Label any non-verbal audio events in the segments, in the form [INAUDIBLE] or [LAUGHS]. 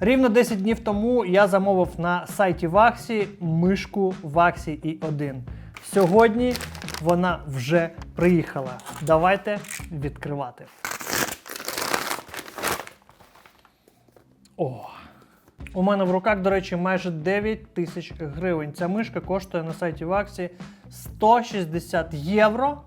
Рівно 10 днів тому я замовив на сайті Ваксі мишку Ваксі i1. Сьогодні вона вже приїхала. Давайте відкривати. О! У мене в руках, до речі, майже 9 тисяч гривень. Ця мишка коштує на сайті Ваксі 160 євро.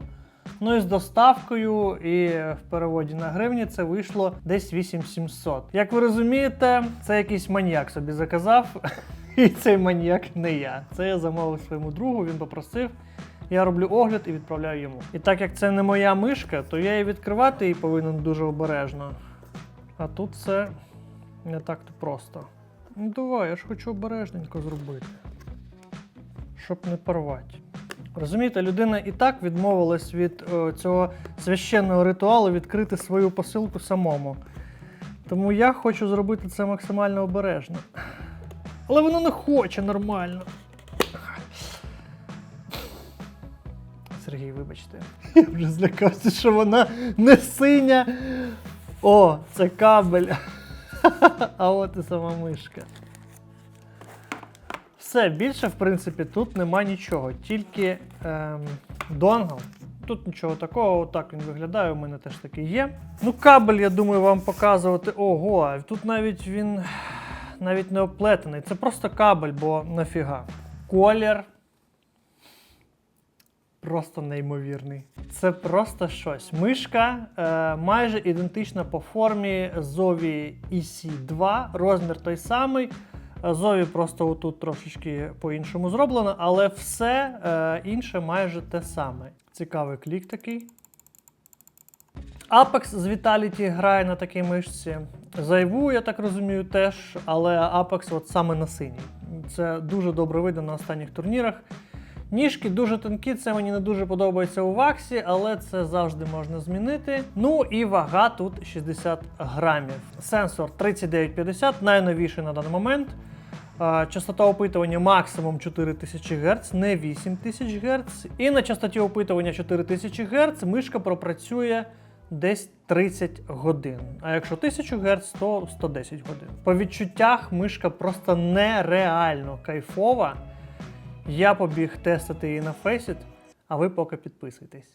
Ну і з доставкою і в переводі на гривні це вийшло десь 8700. Як ви розумієте, це якийсь маніяк собі заказав. [LAUGHS] І цей маніяк не я. Це я замовив своєму другу, він попросив. Я роблю огляд і відправляю йому. І так як це не моя мишка, то я її відкривати її повинен дуже обережно. А тут це не так-то просто. Ну давай, я ж хочу обережненько зробити. Щоб не порвати. Розумієте, людина і так відмовилась від о, цього священного ритуалу відкрити свою посилку самому. Тому я хочу зробити це максимально обережно. Але воно не хоче нормально. Сергій, вибачте. Я вже злякався, що вона не синя. О, це кабель. [LAUGHS] А от і сама мишка. Все, більше, в принципі, тут нема нічого, тільки ем, донгл. Тут нічого такого, отак він виглядає, у мене теж такий є. Ну, кабель, я думаю, вам показувати. Ого, тут навіть він навіть не оплетений. Це просто кабель, бо нафіга. Колір. Просто неймовірний. Це просто щось. Мишка е, майже ідентична по формі Zowie EC2, розмір той самий. Зові просто отут трошечки по-іншому зроблено, але все е, інше майже те саме. Цікавий клік такий. Apex з Vitality грає на такій мишці. Зайву, я так розумію, теж, але Apex от саме на синій. Це дуже добре видно на останніх турнірах. Ніжки дуже тонкі, це мені не дуже подобається у ваксі, але це завжди можна змінити. Ну і вага тут 60 грамів. Сенсор 3950, найновіший на даний момент. Частота опитування максимум 4000 Гц, не 8000 Гц. І на частоті опитування 4000 Гц мишка пропрацює десь 30 годин. А якщо 1000 Гц, то 110 годин. По відчуттях мишка просто нереально кайфова. Я побіг тестити її на Faceit, а ви поки підписуйтесь.